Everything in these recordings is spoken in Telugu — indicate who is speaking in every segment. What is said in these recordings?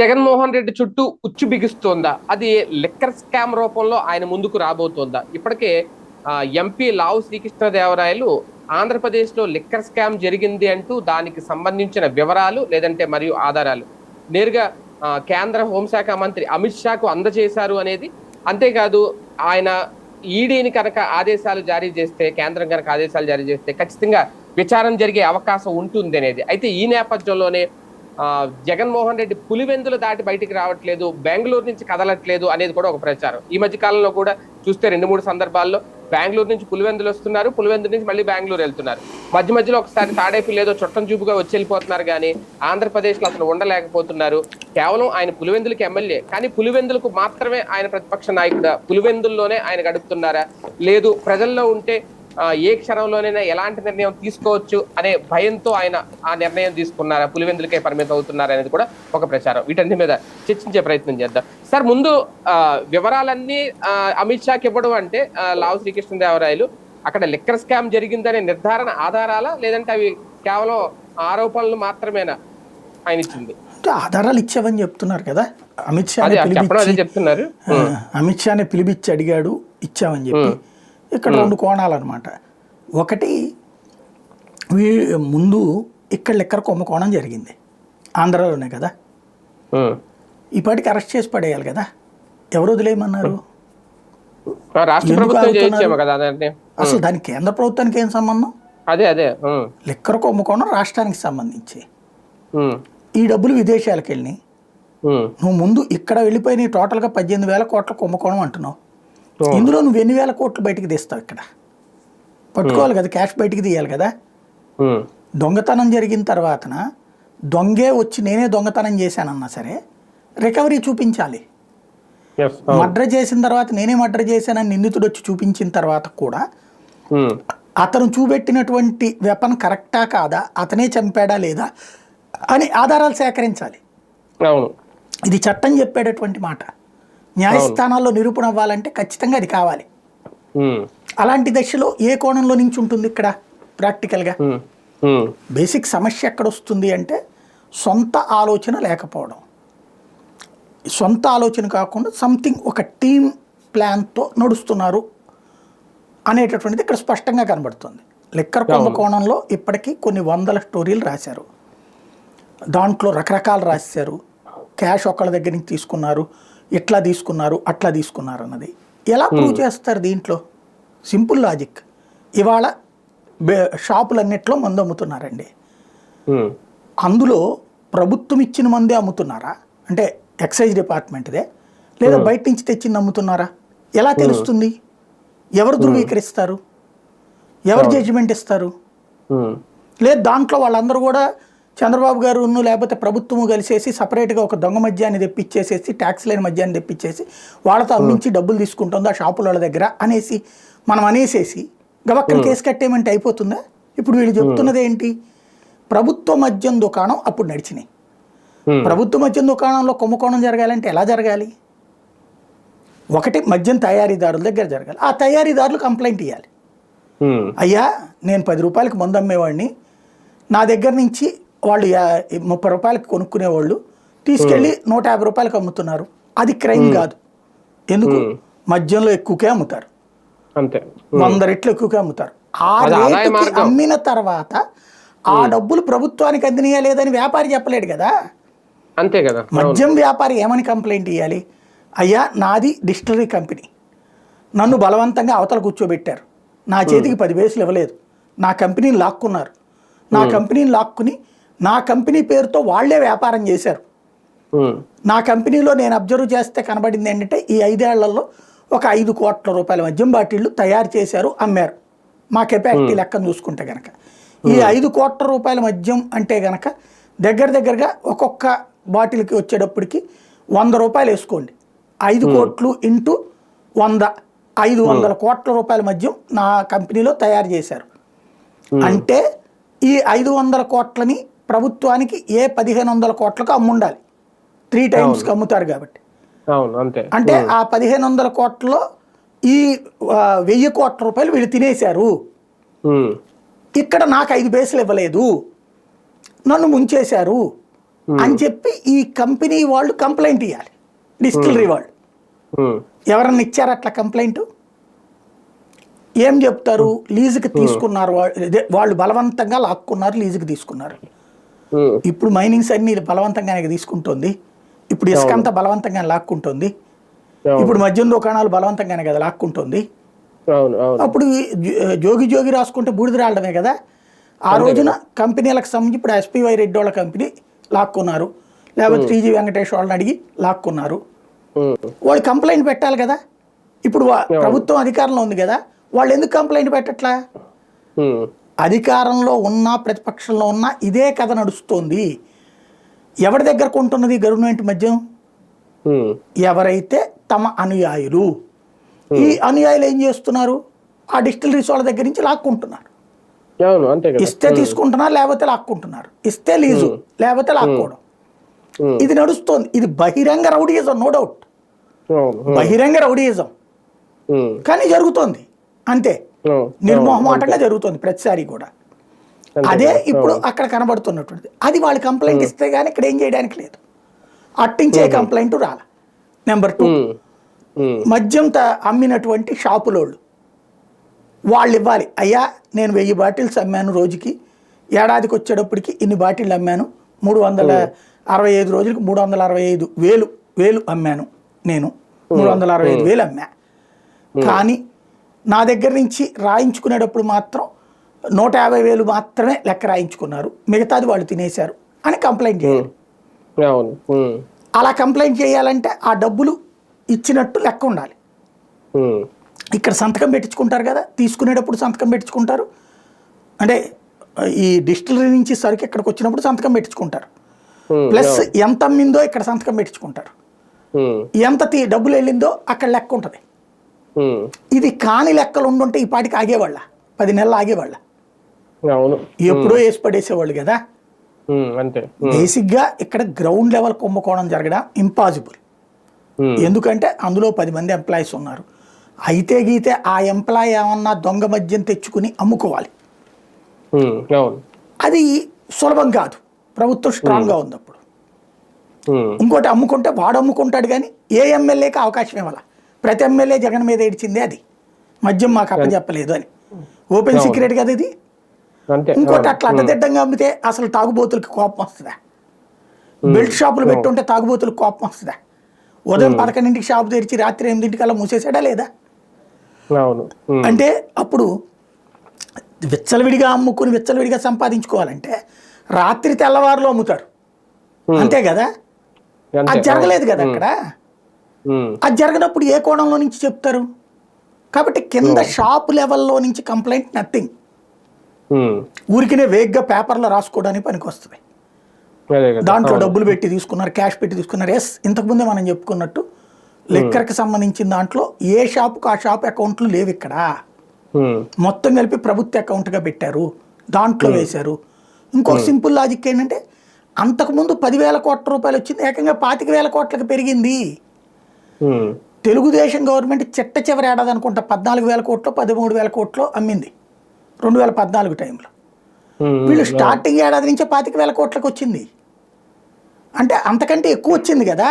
Speaker 1: జగన్మోహన్ రెడ్డి చుట్టూ ఉచ్చు బిగుస్తోందా? అది లిక్కర్ స్కామ్ రూపంలో ఆయన ముందుకు రాబోతోందా? ఇప్పటికే ఎంపీ లావు శ్రీకృష్ణదేవరాయలు ఆంధ్రప్రదేశ్లో లిక్కర్ స్కామ్ జరిగింది అంటూ దానికి సంబంధించిన వివరాలు లేదంటే మరియు ఆధారాలు నేరుగా కేంద్ర హోంశాఖ మంత్రి అమిత్ షాకు అందజేశారు అనేది అంతేకాదు ఆయన ఈడీని కనుక ఆదేశాలు జారీ చేస్తే కేంద్రం కనుక ఆదేశాలు జారీ చేస్తే ఖచ్చితంగా విచారణ జరిగే అవకాశం ఉంటుంది అనేది. అయితే ఈ నేపథ్యంలోనే జగన్మోహన్ రెడ్డి పులివెందులు దాటి బయటికి రావట్లేదు బెంగళూరు నుంచి కదలట్లేదు అనేది కూడా ఒక ప్రచారం. ఈ మధ్య కాలంలో కూడా చూస్తే రెండు మూడు సందర్భాల్లో బెంగళూరు నుంచి పులివెందులు వస్తున్నారు పులివెందుల నుంచి మళ్ళీ బెంగళూరు వెళ్తున్నారు. మధ్య మధ్యలో ఒకసారి తాడేపు లేదో చుట్టం చూపుగా వచ్చి వెళ్ళిపోతున్నారు కానీ ఆంధ్రప్రదేశ్లో అసలు ఉండలేకపోతున్నారు. కేవలం ఆయన పులివెందులకి ఎమ్మెల్యే కానీ పులివెందులకు మాత్రమే ఆయన ప్రతిపక్ష నాయకుడు? పులివెందుల్లోనే ఆయన గడుపుతున్నారా? లేదు ప్రజల్లో ఉంటే ఏ క్షణంలోనైనా ఎలాంటి నిర్ణయం తీసుకోవచ్చు అనే భయంతో ఆయన ఆ నిర్ణయం తీసుకున్నారా. పులివెందులకే పరిమితం అవుతున్నారా అనేది కూడా ఒక ప్రచారం. వీటన్ని మీద చర్చించే ప్రయత్నం చేద్దాం. సార్ ముందు వివరాలన్నీ అమిత్ షాకి ఇవ్వడం అంటే లావు శ్రీకృష్ణదేవరాయలు అక్కడ లిక్కర్ స్కామ్ జరిగిందనే నిర్ధారణ ఆధారాలా? లేదంటే అవి కేవలం ఆరోపణలు మాత్రమేనా ఆయన ఇచ్చింది?
Speaker 2: ఆధారాలు ఇచ్చావని చెప్తున్నారు కదా. అమిత్ షా
Speaker 1: చెప్తున్నారు.
Speaker 2: అమిత్ షాని పిలిపించి అడిగాడు ఇచ్చామని చెప్పి. ఇక్కడ రెండు కోణాలు అనమాట ఒకటి ముందు ఇక్కడ లెక్కర కుంభకోణం జరిగింది. ఆంధ్రాలోనే కదా. ఇప్పటికి అరెస్ట్ చేసి పడేయాలి కదా. ఎవరు వదిలేయమన్నారు? అసలు దానికి కేంద్ర ప్రభుత్వానికి ఏం సంబంధం?
Speaker 1: అదే అదే.
Speaker 2: లెక్కర కుంభకోణం రాష్ట్రానికి సంబంధించి. ఈ డబ్బులు విదేశాలకు వెళ్ళి నువ్వు ముందు ఇక్కడ వెళ్ళిపోయి నీ టోటల్గా పద్దెనిమిది వేల కోట్ల కుంభకోణం అంటున్నావు. ఇందులో నువ్వు ఎన్ని వేల కోట్లు బయటికి తీస్తావు ఇక్కడ? పట్టుకోవాలి కదా క్యాష్ బయటికి తీయాలి కదా? దొంగతనం జరిగిన తర్వాతన దొంగే వచ్చి నేనే దొంగతనం చేశానన్నా సరే రికవరీ చూపించాలి. మర్డర్ చేసిన తర్వాత నేనే మర్డర్ చేశానని నిందితుడు వచ్చి చూపించిన తర్వాత కూడా అతను చూపెట్టినటువంటి వెపన్ కరెక్టా కాదా అతనే చంపాడా లేదా అని ఆధారాలు సేకరించాలి. ఇది చట్టం చెప్పేటటువంటి మాట. న్యాయస్థానాల్లో నిరూపణ అవ్వాలంటే ఖచ్చితంగా అది కావాలి. అలాంటి దశలో ఏ కోణంలో నుంచి ఉంటుంది ఇక్కడ ప్రాక్టికల్గా? బేసిక్ సమస్య ఎక్కడ వస్తుంది అంటే సొంత ఆలోచన లేకపోవడం. సొంత ఆలోచన కాకుండా సంథింగ్ ఒక టీమ్ ప్లాన్తో నడుస్తున్నారు అనేటటువంటిది ఇక్కడ స్పష్టంగా కనబడుతుంది. లెక్కర్ కుంభకోణంలో ఇప్పటికీ కొన్ని వందల స్టోరీలు రాశారు. దాంట్లో రకరకాలు రాశారు. క్యాష్ ఒకళ్ళ దగ్గర నుంచి తీసుకున్నారు. ఇట్లా తీసుకున్నారు అట్లా తీసుకున్నారు అన్నది. ఎలా ప్రూవ్ చేస్తారు దీంట్లో? సింపుల్ లాజిక్ ఇవాళ షాపులన్నిట్లో మందు అమ్ముతున్నారండి. అందులో ప్రభుత్వం ఇచ్చిన మందే అమ్ముతున్నారా? అంటే ఎక్సైజ్ డిపార్ట్మెంట్దే. లేదా బయట నుంచి తెచ్చింది అమ్ముతున్నారా? ఎలా తెలుస్తుంది? ఎవరు ధృవీకరిస్తారు? ఎవరు జడ్జిమెంట్ ఇస్తారు? లేదు దాంట్లో వాళ్ళందరూ కూడా చంద్రబాబు గారు లేకపోతే ప్రభుత్వము కలిసేసి సపరేట్గా ఒక దొంగ మద్యాన్ని తెప్పించేసేసి ట్యాక్స్ లేని మద్యాన్ని తెప్పించేసి వాళ్ళతో అమ్మించి డబ్బులు తీసుకుంటుంది ఆ షాపుల వాళ్ళ దగ్గర అనేసి మనం అనేసేసి గవక్కన కేసు కట్టేయమంటే అయిపోతుందా? ఇప్పుడు వీళ్ళు చెప్తున్నది ఏంటి ప్రభుత్వ మద్యం దుకాణం అప్పుడు నడిచినాయి. ప్రభుత్వ మద్యం దుకాణంలో కుంభకోణం జరగాలంటే ఎలా జరగాలి? ఒకటి మద్యం తయారీదారుల దగ్గర జరగాలి. ఆ తయారీదారులు కంప్లైంట్ ఇవ్వాలి అయ్యా నేను పది రూపాయలకి మందు అమ్మేవాడిని. నా దగ్గర నుంచి వాళ్ళు ముప్పై రూపాయలకి కొనుక్కునేవాళ్ళు తీసుకెళ్ళి నూట యాభై రూపాయలకి అమ్ముతున్నారు. అది క్రైమ్ కాదు. ఎందుకు? మద్యంలో ఎక్కువకే అమ్ముతారు.
Speaker 1: అంతే.
Speaker 2: వంద రెట్లు ఎక్కువగా అమ్ముతారు. ఆ రేటుకి. అమ్మిన తర్వాత ఆ డబ్బులు ప్రభుత్వానికి అందినయా లేదని వ్యాపారి చెప్పలేడు కదా?
Speaker 1: అంతే కదా.
Speaker 2: మద్యం వ్యాపారి ఏమని కంప్లైంట్ ఇవ్వాలి అయ్యా నాది డిస్టిలరీ కంపెనీ. నన్ను బలవంతంగా అవతల కూర్చోబెట్టారు. నా చేతికి పది వేసులు ఇవ్వలేదు. నా కంపెనీని లాక్కున్నారు. నా కంపెనీని లాక్కుని నా కంపెనీ పేరుతో వాళ్ళే వ్యాపారం చేశారు. నా కంపెనీలో నేను అబ్జర్వ్ చేస్తే కనబడింది ఏంటంటే ఈ ఐదేళ్ళలో ఒక ఐదు కోట్ల రూపాయల మద్యం బాటిళ్ళు తయారు చేశారు అమ్మారు. మా కెపాసిటీ లెక్కను చూసుకుంటే గనక. ఈ ఐదు కోట్ల రూపాయల మద్యం అంటే గనక దగ్గర దగ్గరగా ఒక్కొక్క బాటిల్కి వచ్చేటప్పటికి వంద రూపాయలు వేసుకోండి. ఐదు కోట్లు ఇంటూ వంద ఐదు వందల కోట్ల రూపాయల మద్యం నా కంపెనీలో తయారు చేశారు. అంటే ఈ ఐదు వందల కోట్లని ప్రభుత్వానికి ఏ పదిహేను వందల కోట్లకు అమ్ముండాలి. త్రీ టైమ్స్కి అమ్ముతారు కాబట్టి. అంటే ఆ పదిహేను వందల కోట్లలో ఈ వెయ్యి కోట్ల రూపాయలు వీళ్ళు తినేశారు. ఇక్కడ నాకు ఐదు బేసులు ఇవ్వలేదు. నన్ను ముంచేశారు. అని చెప్పి ఈ కంపెనీ వాళ్ళు కంప్లైంట్ ఇవ్వాలి డిస్టిలరీ వాళ్ళు ఎవరన్నా ఇచ్చారు అట్లా కంప్లైంట్? ఏం చెప్తారు? లీజుకి తీసుకున్నారు వాళ్ళు. వాళ్ళు బలవంతంగా లాక్కున్నారు లీజుకి తీసుకున్నారు. ఇప్పుడు మైనింగ్స్ అన్ని బలవంతంగానే తీసుకుంటుంది. ఇప్పుడు ఇసుక అంతా బలవంతంగా లాక్కుంటుంది.
Speaker 1: అవును
Speaker 2: ఇప్పుడు మద్యం దుకాణాలు బలవంతంగానే కదా లాక్కుంటుంది. అప్పుడు జోగి జోగి రాసుకుంటే బూడిద రావడమే కదా. ఆ రోజున కంపెనీలకు సంబంధించి ఇప్పుడు ఎస్పీవై రెడ్డి వాళ్ళ కంపెనీ లాక్కున్నారు. లేకపోతే టీజీ వెంకటేష్ వాళ్ళని అడిగి లాక్కున్నారు. వాళ్ళు కంప్లైంట్ పెట్టాలి కదా. ఇప్పుడు ప్రభుత్వం అధికారంలో ఉంది కదా. వాళ్ళు ఎందుకు కంప్లైంట్ పెట్టట్లా? అధికారంలో ఉన్నా ప్రతిపక్షంలో ఉన్నా ఇదే కథ నడుస్తోంది. ఎవరి దగ్గర కొంటున్నది గవర్నమెంట్ మద్యం? ఎవరైతే తమ అనుయాయులు. ఈ అనుయాయులు ఏం చేస్తున్నారు? ఆ డిస్టిలరీస్ వాళ్ళ దగ్గర నుంచి లాక్కుంటున్నారు. ఇస్తే తీసుకుంటున్నారు లేకపోతే లాక్కుంటున్నారు. ఇస్తే లీజు లేకపోతే లాక్కోవడం. ఇది నడుస్తోంది. ఇది బహిరంగ రౌడీయిజం నో డౌట్. బహిరంగ రౌడీయిజం
Speaker 1: ఉమ్,
Speaker 2: కానీ జరుగుతోంది. అంతే. నిర్మోహమాటంగా జరుగుతోంది ప్రతిసారి కూడా. అదే ఇప్పుడు అక్కడ కనబడుతున్నటువంటిది. అది వాళ్ళు కంప్లైంట్ ఇస్తే కానీ ఇక్కడ ఏం చేయడానికి లేదు. అట్టించే కంప్లైంట్ రాల. నెంబర్ టూ మద్యం అమ్మినటువంటి షాపులోళ్ళు. వాళ్ళు ఇవ్వాలి. అయ్యా నేను వెయ్యి బాటిల్స్ అమ్మాను రోజుకి. ఏడాదికి వచ్చేటప్పటికి ఇన్ని బాటిల్ అమ్మాను. మూడు వందల అరవై ఐదు రోజులకి మూడు వందల అరవై ఐదు వేలు వేలు అమ్మాను నేను. మూడు వందల అరవై ఐదు వేలు అమ్మా. కానీ నా దగ్గర నుంచి రాయించుకునేటప్పుడు మాత్రం నూట యాభై వేలు మాత్రమే లెక్క రాయించుకున్నారు. మిగతాది వాళ్ళు తినేశారు అని కంప్లైంట్ చేయాలి. అలా కంప్లైంట్ చేయాలంటే ఆ డబ్బులు ఇచ్చినట్టు లెక్క ఉండాలి. ఇక్కడ సంతకం పెట్టించుకుంటారు కదా తీసుకునేటప్పుడు సంతకం పెట్టించుకుంటారు. అంటే ఈ డిస్టిలరీ నుంచి సరుకు ఇక్కడికి వచ్చినప్పుడు సంతకం పెట్టించుకుంటారు. ప్లస్ ఎంత అమ్మిందో ఇక్కడ సంతకం పెట్టించుకుంటారు. ఎంత డబ్బులు వెళ్ళిందో అక్కడ లెక్క ఉంటుంది. ఇది కాని లెక్కలు ఉండుంటే ఈ పాటికి ఆగేవాళ్ళ. పది నెలలు ఆగేవాళ్ళ.
Speaker 1: అవును.
Speaker 2: ఎప్పుడో వేసి పడేసేవాళ్ళు కదా.
Speaker 1: అంతే.
Speaker 2: బేసిక్గా ఇక్కడ గ్రౌండ్ లెవెల్ కుంభకోణం జరగడం ఇంపాసిబుల్ ఎందుకంటే అందులో పది మంది ఎంప్లాయీస్ ఉన్నారు. అయితే గీతే ఆ ఎంప్లాయీ ఏమన్నా దొంగ మద్యం తెచ్చుకుని అమ్ముకోవాలి. అది సులభం కాదు. ప్రభుత్వం స్ట్రాంగ్గా ఉంది అప్పుడు ఇంకోటి అమ్ముకుంటే వాడు అమ్ముకుంటాడు కానీ ఏ ఎమ్మెల్యేకి అవకాశం ఇవ్వాల. ప్రతి ఎమ్మెల్యే జగన్ మీద ఏడ్చింది అది. మద్యం మాకు అప్పచెప్పలేదు అని. ఓపెన్ సీక్రెట్ కదా ఇది? ఇంకోటి అట్లా అడ్డదిడ్డంగా అమ్మితే అసలు తాగుబోతులకి కోపం వస్తుందా? బెల్ట్ షాపులు పెట్టుంటే తాగుబోతులకు కోపం వస్తుందా? ఉదయం పదకొండింటికి షాపు తెరిచి రాత్రి ఎనిమిదింటికల్లా మూసేసాడా లేదా? అంటే అప్పుడు విచ్చలవిడిగా అమ్ముకుని విచ్చలవిడిగా సంపాదించుకోవాలంటే రాత్రి తెల్లవారులో అమ్ముతారు. అంతే కదా? అది జరగలేదు కదా అక్కడ? అది జరగనప్పుడు ఏ కోణంలో నుంచి చెప్తారు? కాబట్టి కింద షాప్ లెవెల్లో నుంచి కంప్లైంట్ నథింగ్. ఊరికినే వేగ్గా పేపర్లో రాసుకోవడానికి పనికి వస్తుంది
Speaker 1: అదే కదా.
Speaker 2: దాంట్లో డబ్బులు పెట్టి తీసుకున్నారు క్యాష్ పెట్టి తీసుకున్నారు. ఎస్ ఇంతకుముందే మనం చెప్పుకున్నట్టు లెక్కర్కి సంబంధించిన దాంట్లో ఏ షాపుకు ఆ షాప్ అకౌంట్లు లేవు ఇక్కడ. మొత్తం కలిపి ప్రభుత్వ అకౌంట్గా పెట్టారు. దాంట్లో వేశారు. ఇంకొక సింపుల్ లాజిక్ ఏంటంటే అంతకుముందు పదివేల కోట్ల రూపాయలు వచ్చింది ఏకంగా పాతిక వేల కోట్లకు పెరిగింది. తెలుగుదేశం గవర్నమెంట్ చిట్ట చివరి ఏడాది అనుకుంటా పద్నాలుగు వేల కోట్లు పదమూడు వేల కోట్లు అమ్మింది. రెండు వేల పద్నాలుగు టైంలో. వీళ్ళు స్టార్టింగ్ ఏడాది నుంచే పాతిక వేల కోట్లకు వచ్చింది. అంటే అంతకంటే ఎక్కువ వచ్చింది కదా.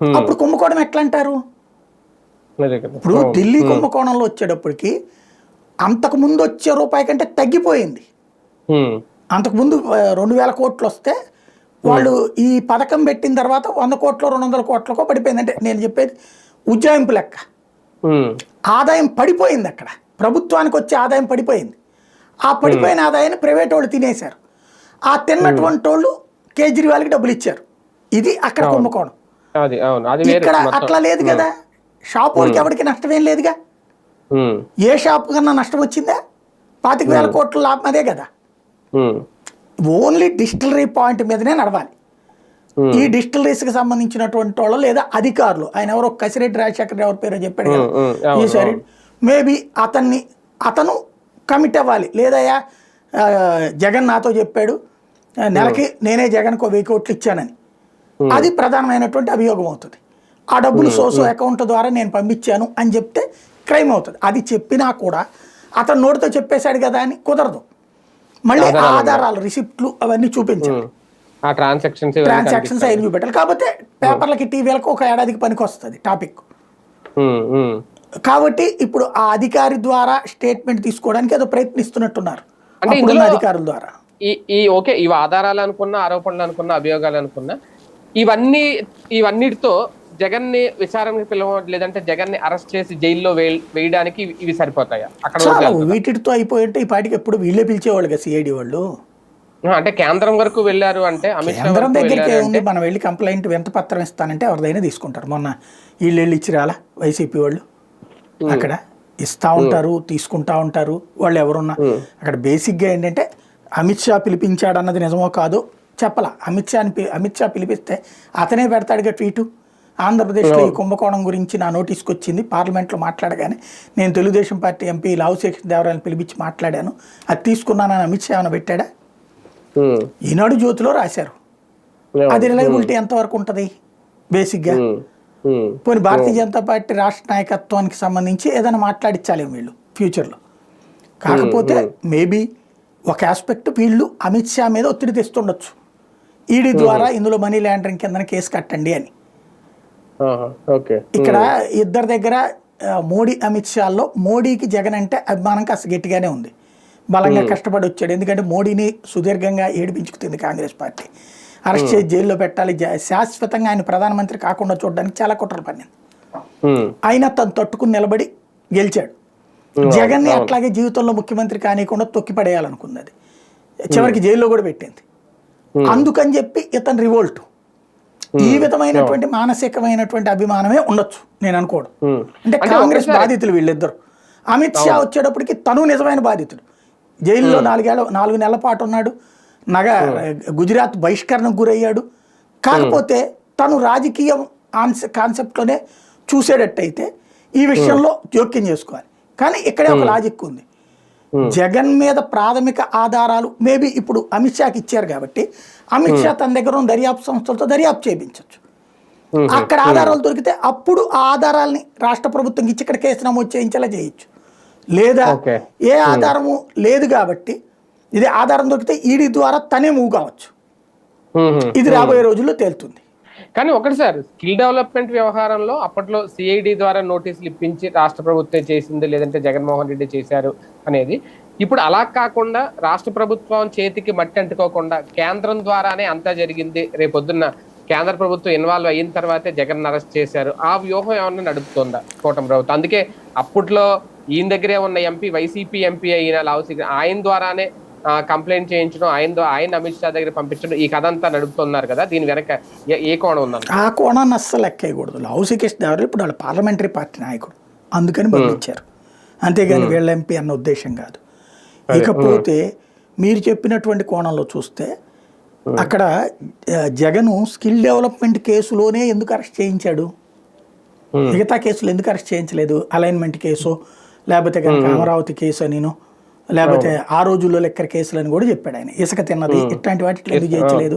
Speaker 2: అప్పుడు కుంభకోణం ఎట్లా అంటారు ఇప్పుడు ఢిల్లీ కుంభకోణంలో వచ్చేటప్పటికి అంతకు ముందు వచ్చే రూపాయి కంటే తగ్గిపోయింది.
Speaker 1: ఉమ్,
Speaker 2: అంతకుముందు ఆ, రెండు వేల కోట్లు వస్తే వాళ్ళు ఈ పథకం పెట్టిన తర్వాత వంద కోట్లు రెండు వందల కోట్లకో పడిపోయింది. అంటే నేను చెప్పేది ఉజ్జాయింపు లెక్క.
Speaker 1: ఉమ్,
Speaker 2: ఆదాయం పడిపోయింది అక్కడ. ప్రభుత్వానికి వచ్చే ఆదాయం పడిపోయింది. ఆ పడిపోయిన ఆదాయాన్ని ప్రైవేట్ వాళ్ళు తినేశారు. ఆ తిన్నటువంటి వాళ్ళు కేజ్రీవాల్కి డబ్బులు ఇచ్చారు. ఇది అక్కడ కుంభకోణం. ఇక్కడ. అట్లా లేదు కదా. షాప్ వాడికి ఎవరికి నష్టమేం లేదుగా? ఏ షాప్ కన్నా నష్టం వచ్చిందా? పాతిక వేల కోట్ల లాభం అదే కదా. ఓన్లీ డిస్టిలరీ పాయింట్ మీదనే నడవాలి.
Speaker 1: Hmm.
Speaker 2: ఈ డిస్టిలరీస్కి సంబంధించినటువంటి వాళ్ళు లేదా అధికారులు ఆయన ఎవరో కసిరెడ్డి రాజశేఖర్ ఎవరి పేరు చెప్పాడు
Speaker 1: Hmm, hmm.
Speaker 2: ఈసారి మేబీ అతన్ని అతను కమిట్ అవ్వాలి. లేదయ్యా జగన్ నాతో చెప్పాడు నెలకి నేనే జగన్కు వెయ్యి కోట్లు ఇచ్చానని. అది ప్రధానమైనటువంటి అభియోగం అవుతుంది. ఆ డబ్బులు సోసో అకౌంట్ ద్వారా నేను పంపించాను అని చెప్తే క్రైమ్ అవుతుంది. అది చెప్పినా కూడా అతను నోటితో చెప్పేశాడు కదా అని కుదరదు. మళ్ళీ ఆధారాలు రిసిప్ట్లు అవన్నీ చూపించాలి.
Speaker 1: ఆ ట్రాన్సాక్షన్స్
Speaker 2: ట్రాన్సాక్షన్స్ అయిన చూపెట్టాలి కాకపోతే పేపర్లకి టీవీలకు ఒక ఏడాదికి పనికి వస్తుంది టాపిక్ కాబట్టి ఇప్పుడు ఆ అధికారి ద్వారా స్టేట్మెంట్ తీసుకోవడానికి ఏదో ప్రయత్నిస్తున్నట్టున్నారు.
Speaker 1: అంటే
Speaker 2: అప్పుడున్న
Speaker 1: ఇందులో-
Speaker 2: అధికారుల ద్వారా.
Speaker 1: ఈ ఈ ఓకే ఇవి ఆధారాలు అనుకున్న ఆరోపణలు అనుకున్న అభియోగాలు అనుకున్న ఇవన్నీ ఇవన్నిటితో జగన్ని విచారణకి పిలవ లేదంటే జగన్ని అరెస్ట్ చేసి జైల్లో వేయ- వేయడానికి ఇవి- సరిపోతాయా? అక్కడ?
Speaker 2: వీటితో అయిపోయి ఉంటే ఈ పాటికి ఎప్పుడు వీళ్ళే పిలిచేవాళ్ళు కదా సిఐడి వాళ్ళు.
Speaker 1: అంటే కేంద్రం వరకు వెళ్ళారు అంటే అమిత్ షా
Speaker 2: కేంద్రం దగ్గరికి ఏముంది మనం వెళ్ళి కంప్లైంట్ ఎంత పత్రం ఇస్తానంటే ఎవరిదైనా తీసుకుంటారు. మొన్న వీళ్ళు వెళ్ళి ఇచ్చిరాలా వైసీపీ వాళ్ళు? అక్కడ ఇస్తా ఉంటారు తీసుకుంటా ఉంటారు. వాళ్ళు ఎవరున్నా అక్కడ బేసిక్గా ఏంటంటే అమిత్ షా పిలిపించాడు అన్నది నిజమో కాదో చెప్పలా. అమిత్ షాని అమిత్ షా పిలిపిస్తే అతనే పెడతాడుగా ట్వీటు. ఆంధ్రప్రదేశ్లో ఈ కుంభకోణం గురించి నా నోటీస్కి వచ్చింది పార్లమెంట్లో మాట్లాడగానే నేను తెలుగుదేశం పార్టీ ఎంపీ లావు శేఖర్ దేవరాయని పిలిపించి మాట్లాడాను. అది తీసుకున్నానని అమిత్ షా ఏమైనా పెట్టాడా? ఈనాడు జ్యోతిలో రాశారు. అది రిలయబిలిటీ ఎంతవరకు ఉంటుంది? బేసిక్గా పోనీ భారతీయ జనతా పార్టీ రాష్ట్ర నాయకత్వానికి సంబంధించి ఏదైనా మాట్లాడించాలి వీళ్ళు ఫ్యూచర్లో. కాకపోతే మేబీ ఒక ఆస్పెక్ట్ వీళ్ళు అమిత్ షా మీద ఒత్తిడి తెస్తుండొచ్చు. ఈడీ ద్వారా ఇందులో మనీ లాండరింగ్ కింద కేసు కట్టండి అని. ఇక్కడ ఇద్దరి దగ్గర మోడీ అమిత్ షాల్లో మోడీకి జగన్ అంటే అభిమానం కాస్త గట్టిగానే ఉంది. బలంగా కష్టపడి వచ్చాడు. ఎందుకంటే మోడీని సుదీర్ఘంగా ఏడిపించుకుతుంది కాంగ్రెస్ పార్టీ. అరెస్ట్ చేసి జైల్లో పెట్టాలి. శాశ్వతంగా ఆయన ప్రధానమంత్రి కాకుండా చూడడానికి చాలా కుట్రలు పడింది అయినా తను తట్టుకుని నిలబడి గెలిచాడు. జగన్ని అట్లాగే జీవితంలో ముఖ్యమంత్రి కానియకుండా తొక్కి పడేయాలనుకుంది అది చివరికి జైల్లో కూడా పెట్టింది. అందుకని చెప్పి ఇతను రివోల్ట్. ఈ విధమైనటువంటి మానసికమైనటువంటి అభిమానమే ఉండొచ్చు నేను అనుకోవడం
Speaker 1: ఉమ్.
Speaker 2: అంటే కాంగ్రెస్ బాధితులు వీళ్ళిద్దరు. అమిత్ షా వచ్చేటప్పటికి తను నిజమైన బాధితుడు. జైల్లో నాలుగేళ్ళ నాలుగు నెలల పాటు ఉన్నాడు. నగ గుజరాత్ బహిష్కరణకు గురయ్యాడు. కాకపోతే తను రాజకీయం ఆన్స కాన్సెప్ట్లోనే చూసేటట్టయితే ఈ విషయంలో జోక్యం చేసుకోవాలి. కానీ ఇక్కడే ఒక లాజిక్ ఉంది. జగన్ మీద ప్రాథమిక ఆధారాలు మేబీ ఇప్పుడు అమిత్ షాకి ఇచ్చారు కాబట్టి అమిత్ షా తన దగ్గర ఉన్న దర్యాప్తు సంస్థలతో దర్యాప్తు చేయించవచ్చు అక్కడ ఆధారాలు దొరికితే అప్పుడు ఆ ఆధారాలని రాష్ట్ర ప్రభుత్వం ఇచ్చి ఇక్కడ కేసు నమోదు చేయించేలా చేయొచ్చు. లేదా. ఏ ఆధారము లేదు కాబట్టి ఇది ఆధారం దొరికితే ఈడీ ద్వారా తనే మూవ్ కావచ్చు. ఇది రాబోయే రోజుల్లో తేలుతుంది.
Speaker 1: కానీ ఒకటి సార్ స్కిల్ డెవలప్మెంట్ వ్యవహారంలో అప్పట్లో సిఐడి ద్వారా నోటీసులు ఇప్పించి రాష్ట్ర ప్రభుత్వం చేసింది లేదంటే జగన్మోహన్ రెడ్డి చేశారు అనేది ఇప్పుడు అలా కాకుండా రాష్ట్ర ప్రభుత్వం చేతికి మట్టి అంటుకోకుండా కేంద్రం ద్వారానే అంతా జరిగింది. రేపొద్దున్న కేంద్ర ప్రభుత్వం ఇన్వాల్వ్ అయిన తర్వాతే జగన్ అరెస్ట్ చేశారు. ఆ వ్యూహం ఏమన్నా నడుపుతోందా కూటమి ప్రభుత్వం? అందుకే అప్పట్లో ఈయన దగ్గరే ఉన్న ఎంపీ వైసీపీ ఎంపీ అయిన లావుసి ఆయన ద్వారానే కంప్లైంట్ చేయించడం ఆయన ఆయన అమిత్ షా దగ్గర పంపించడం ఈ కథ అంతా నడుపుతున్నారు కదా? దీని వెనక ఏ- కోణం ఉందన్న
Speaker 2: ఆ కోణాన్ని అస్సలు లెక్కేయకూడదు లవ్ శ్రీకృష్ణ దేవరాయలు ఇప్పుడు వాళ్ళ పార్లమెంటరీ పార్టీ నాయకుడు. అందుకని పంపించారు. అంతేగాని వీళ్ళ ఎంపీ అన్న ఉద్దేశం కాదు. ఇకపోతే మీరు చెప్పినటువంటి కోణంలో చూస్తే అక్కడ జగను స్కిల్ డెవలప్మెంట్ కేసులోనే ఎందుకు అరెస్ట్ చేయించాడు. మిగతా కేసులు ఎందుకు అరెస్ట్ చేయించలేదు? అలైన్మెంట్ కేసు లేకపోతే కనుక అమరావతి కేసు అనిను లేకపోతే ఆ. రోజుల్లో లెక్కర కేసులు అని కూడా చెప్పాడు ఆయన. ఇసుక తిన్నది ఇట్లాంటి వాటిలో ఎందుకు చేయించలేదు?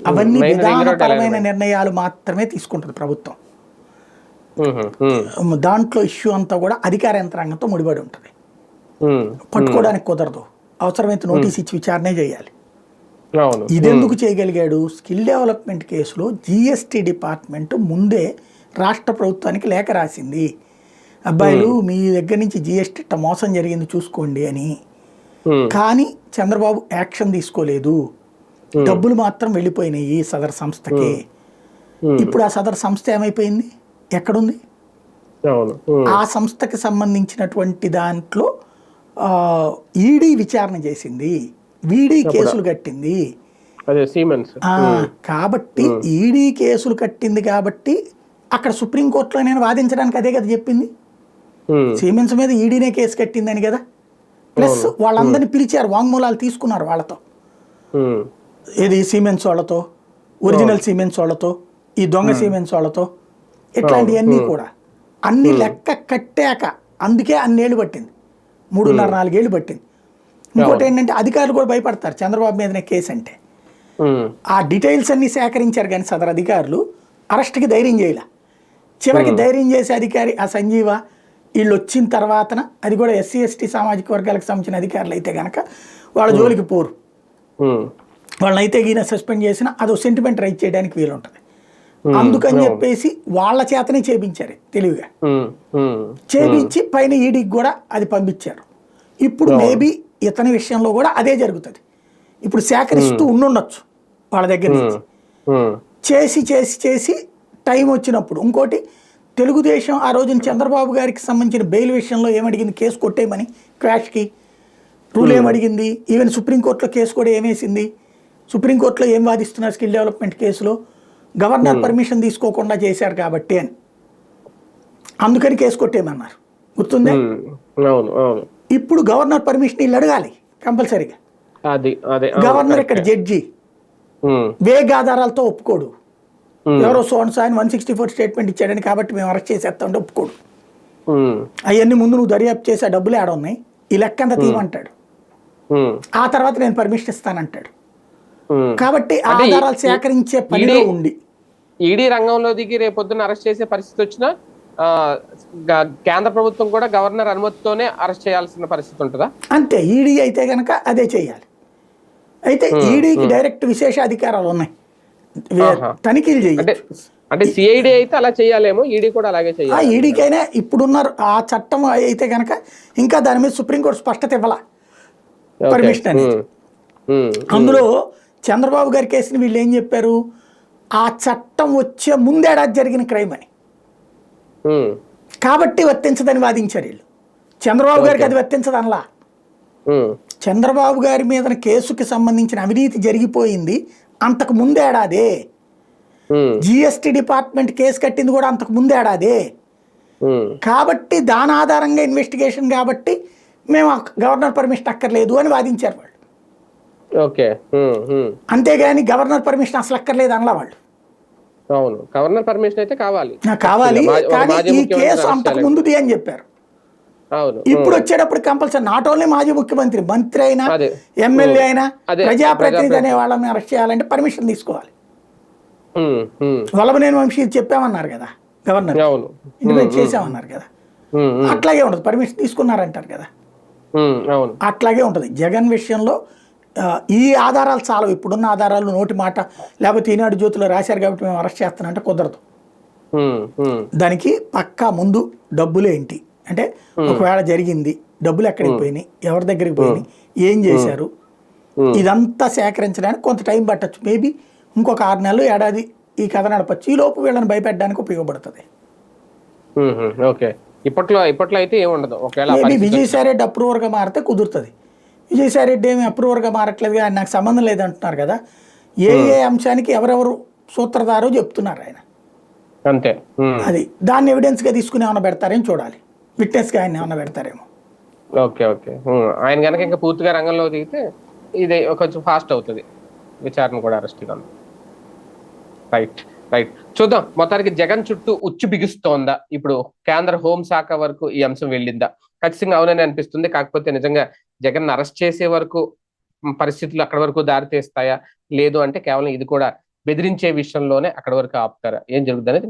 Speaker 2: అవన్నీ విధానపరమైన నిర్ణయాలు మాత్రమే తీసుకుంటుంది ప్రభుత్వం. దాంట్లో ఇష్యూ అంతా కూడా అధికార యంత్రాంగంతో ముడిపడి ఉంటుంది. పట్టుకోవడానికి కుదరదు. అవసరమైతే నోటీస్ ఇచ్చి విచారణే చేయాలి. ఇదెందుకు చేయగలిగాడు? స్కిల్ డెవలప్మెంట్ కేసులో జిఎస్టీ డిపార్ట్మెంట్ ముందే రాష్ట్ర ప్రభుత్వానికి లేఖ రాసింది. అబ్బాయిలు మీ దగ్గర నుంచి జిఎస్టీ ఇట్ట మోసం జరిగింది చూసుకోండి అని. కానీ చంద్రబాబు యాక్షన్ తీసుకోలేదు. డబ్బులు మాత్రం వెళ్ళిపోయినాయి సదర్ సంస్థకి. ఇప్పుడు ఆ సదర్ సంస్థ ఏమైపోయింది? ఎక్కడుంది? ఆ సంస్థకి సంబంధించినటువంటి దాంట్లో ఈడీ విచారణ చేసింది వీడీ కేసులు కట్టింది.
Speaker 1: సీమెన్స్
Speaker 2: కాబట్టి ఈడీ కేసులు కట్టింది కాబట్టి అక్కడ సుప్రీంకోర్టులో నేను వాదించడానికి అదే కదా చెప్పింది.
Speaker 1: ఉమ్,
Speaker 2: సిమెంట్స్ మీద ఈడీనే కేసు కట్టిందని కదా. ప్లస్ వాళ్ళందరినీ పిలిచారు వాంగ్మూలాలు తీసుకున్నారు వాళ్ళతో. ఏది సిమెంట్స్ వాళ్ళతో ఒరిజినల్ సిమెంట్స్ వాళ్ళతో ఈ దొంగ సిమెంట్స్ వాళ్ళతో ఇట్లాంటివన్నీ కూడా. అన్ని లెక్క కట్టాక అందుకే అన్నేళ్ళు పట్టింది. మూడున్నర నాలుగేళ్ళు పట్టింది. ఇంకోటి ఏంటంటే అధికారులు కూడా భయపడతారు చంద్రబాబు మీదనే కేసు అంటే.
Speaker 1: ఉమ్,
Speaker 2: ఆ డీటెయిల్స్ అన్ని సేకరించారు కానీ సదరు అధికారులు అరెస్ట్కి ధైర్యం చేయాల. చివరికి ధైర్యం చేసే అధికారి ఆ సంజీవ వీళ్ళు వచ్చిన తర్వాతన అది కూడా ఎస్సీ ఎస్టీ సామాజిక వర్గాలకు సంబంధించిన అధికారులు అయితే కనుక వాళ్ళ జోలికి పోరు. వాళ్ళని అయితే ఈయన సస్పెండ్ చేసినా అదో సెంటిమెంట్ రైట్ చేయడానికి వీలుంటుంది. అందుకని చెప్పేసి వాళ్ళ చేతనే చేపించారు తెలివిగా. చేపించి పైన ఈడీకి కూడా అది పంపించారు. ఇప్పుడు మేబీ ఇతని విషయంలో కూడా అదే జరుగుతుంది. ఇప్పుడు సేకరిస్తూ ఉండుండొచ్చు వాళ్ళ దగ్గర నుంచి. చేసి చేసి చేసి టైం వచ్చినప్పుడు ఇంకోటి తెలుగుదేశం ఆ రోజున చంద్రబాబు గారికి సంబంధించిన బెయిల్ విషయంలో ఏమడిగింది? కేసు కొట్టేయమని క్రాష్కి. రూల్ ఏమడిగింది? ఈవెన్ సుప్రీంకోర్టులో కేసు కూడా ఏమేసింది? సుప్రీంకోర్టులో ఏం వాదిస్తున్నారు స్కిల్ డెవలప్మెంట్ కేసులో? గవర్నర్ పర్మిషన్ తీసుకోకుండా చేశారు కాబట్టి అని. అందుకని కేసు కొట్టేయమన్నారు. గుర్తుందే?
Speaker 1: అవును
Speaker 2: ఇప్పుడు గవర్నర్ పర్మిషన్ వీళ్ళు అడగాలి కంపల్సరీగా. గవర్నర్ ఇక్కడ జడ్జి.
Speaker 1: ఉమ్,
Speaker 2: వేగ్ ఆధారాలతో ఒప్పుకోడు. ఎవరో సాయన్ వన్ సిక్స్టీ ఫోర్ స్టేట్మెంట్ ఇచ్చాడని కాబట్టి మేము అరెస్ట్ చేసేస్తామంటే ఒప్పుకోడు. అవన్నీ ముందు నువ్వు దర్యాప్తు చేసి డబ్బులు ఆడ ఉన్నాయి. ఈ లెక్క అంతా తీయమంటాడు. ఆ తర్వాత నేను పర్మిషన్ ఇస్తానంటాడు. కాబట్టి ఆధారాలు సేకరించే పనిలో ఉండి
Speaker 1: ఈడీ రంగంలో దిగి రేపొద్దున అరెస్ట్ చేసే పరిస్థితి వచ్చినా కేంద్ర ప్రభుత్వం కూడా గవర్నర్ అనుమతితోనే అరెస్ట్ చేయాల్సిన పరిస్థితి ఉంటుందా?
Speaker 2: అంతే. ఈడీ అయితే గనక అదే చేయాలి. అయితే ఈడీకి డైరెక్ట్ విశేష అధికారాలు ఉన్నాయి. తనిఖీలు
Speaker 1: అంటే
Speaker 2: చేయొచ్చు
Speaker 1: అంటే సిఐడి అయితే అలా చేయాలేమో ఈడీ కూడా అలాగే
Speaker 2: ఆ
Speaker 1: చేయాలి
Speaker 2: ఈడీకైనా ఇప్పుడున్న ఆ చట్టం అయితే గనక ఇంకా దాని మీద సుప్రీంకోర్టు స్పష్టత ఇవ్వాల. పర్మిషన్ అనేది. అందులో చంద్రబాబు గారి కేసుని వీళ్ళు ఏం చెప్పారు? ఆ చట్టం వచ్చే ముందేడాది జరిగిన క్రైమ్ అని. కాబట్టి వర్తించదని వాదించారు వీళ్ళు. చంద్రబాబు గారికి అది వర్తించదు అనలా చంద్రబాబు గారి మీద కేసుకి సంబంధించిన అవినీతి జరిగిపోయింది అంతకు ముందేడాదే జిఎస్టీ డిపార్ట్మెంట్ కేసు కట్టింది కూడా అంతకు ముందేడాదే కాబట్టి దాని ఆధారంగా ఇన్వెస్టిగేషన్ కాబట్టి మేము గవర్నర్ పర్మిషన్ అక్కర్లేదు అని వాదించారు వాళ్ళు. అంతేగాని గవర్నర్ పర్మిషన్ అసలు అక్కర్లేదు అనలా వాళ్ళు.
Speaker 1: అవును. గవర్నర్ పర్మిషన్ అయితే కావాలి.
Speaker 2: కావాలి. కానీ ఈ కేసు అంతకు. ముందుది అని చెప్పారు.
Speaker 1: అవును.
Speaker 2: ఇప్పుడు వచ్చేటప్పుడు కంపల్సరీ నాట్ ఓన్లీ మాజీ ముఖ్యమంత్రి మంత్రి అయినా. ఎమ్మెల్యే అయినా ప్రజాప్రతినిధి అనే. వాళ్ళని అరెస్ట్ చేయాలంటే పర్మిషన్ తీసుకోవాలి. వల్లభనేని వంశీ చెప్పామన్నారు కదా గవర్నర్ ఇంటిమేట్ చేసామన్నారు కదా. అట్లాగే ఉంటుంది. పర్మిషన్ తీసుకున్నారంటారు కదా. అట్లాగే ఉంటుంది. జగన్ విషయంలో ఈ ఆధారాలు చాలవు. ఇప్పుడున్న ఆధారాలు నోటి మాట లేకపోతే ఈనాడు జ్యోతిలో రాశారు కాబట్టి మేము అరెస్ట్ చేస్తానంటే కుదరదు. దానికి పక్కా ముందు డబ్బులు ఏంటి? అంటే ఒకవేళ జరిగింది డబ్బులు ఎక్కడికి పోయినాయి ఎవరి దగ్గరికి పోయినాయి ఏం చేశారు. ఇదంతా సేకరించడానికి కొంత టైం పట్టచ్చు. మేబీ ఇంకొక ఆరు నెలలు ఏడాది ఈ కథ నడపచ్చు. ఈ లోపు వీళ్ళని భయపెట్టడానికి ఉపయోగపడుతుంది.
Speaker 1: ఓకే. ఇప్పట్లో ఇప్పట్లో అయితే ఏమి ఉండదు ఒకవేళ
Speaker 2: విజయసాయి అప్రూవర్గా మారితే కుదురుతుంది. విజయసాయి రెడ్డి ఏమి అప్రూవర్గా మారట్లేదు ఆయన నాకు సంబంధం లేదంటున్నారు కదా. ఏ ఏ అంశానికి ఎవరెవరు సూత్రధారో చెప్తున్నారు ఆయన.
Speaker 1: అంతే. ఉమ్,
Speaker 2: అది దాన్ని ఎవిడెన్స్గా తీసుకుని ఏమైనా పెడతారేమో చూడాలి. విట్నెస్గా ఆయన ఏమైనా పెడతారేమో.
Speaker 1: Okay okay. ఉమ్, ఆయన కనుక ఇంకా పూర్తిగా రంగంలో దిగితే ఇది కొంచెం ఫాస్ట్ అవుతుంది. విచారణ కూడా అరెస్ట్ కాదు రైట్ రైట్ చూద్దాం. మొత్తానికి జగన్ చుట్టూ ఉచ్చు బిగుస్తోందా? ఇప్పుడు కేంద్ర హోంశాఖ వరకు ఈ అంశం వెళ్ళిందా? ఖచ్చితంగా అవునని అనిపిస్తుంది. కాకపోతే నిజంగా జగన్ అరెస్ట్ చేసే వరకు పరిస్థితులు అక్కడ వరకు దారితీస్తాయా? లేదు అంటే కేవలం ఇది కూడా బెదిరించే విషయంలోనే అక్కడ వరకు ఆపుతారా? ఏం జరుగుతుంది అనేది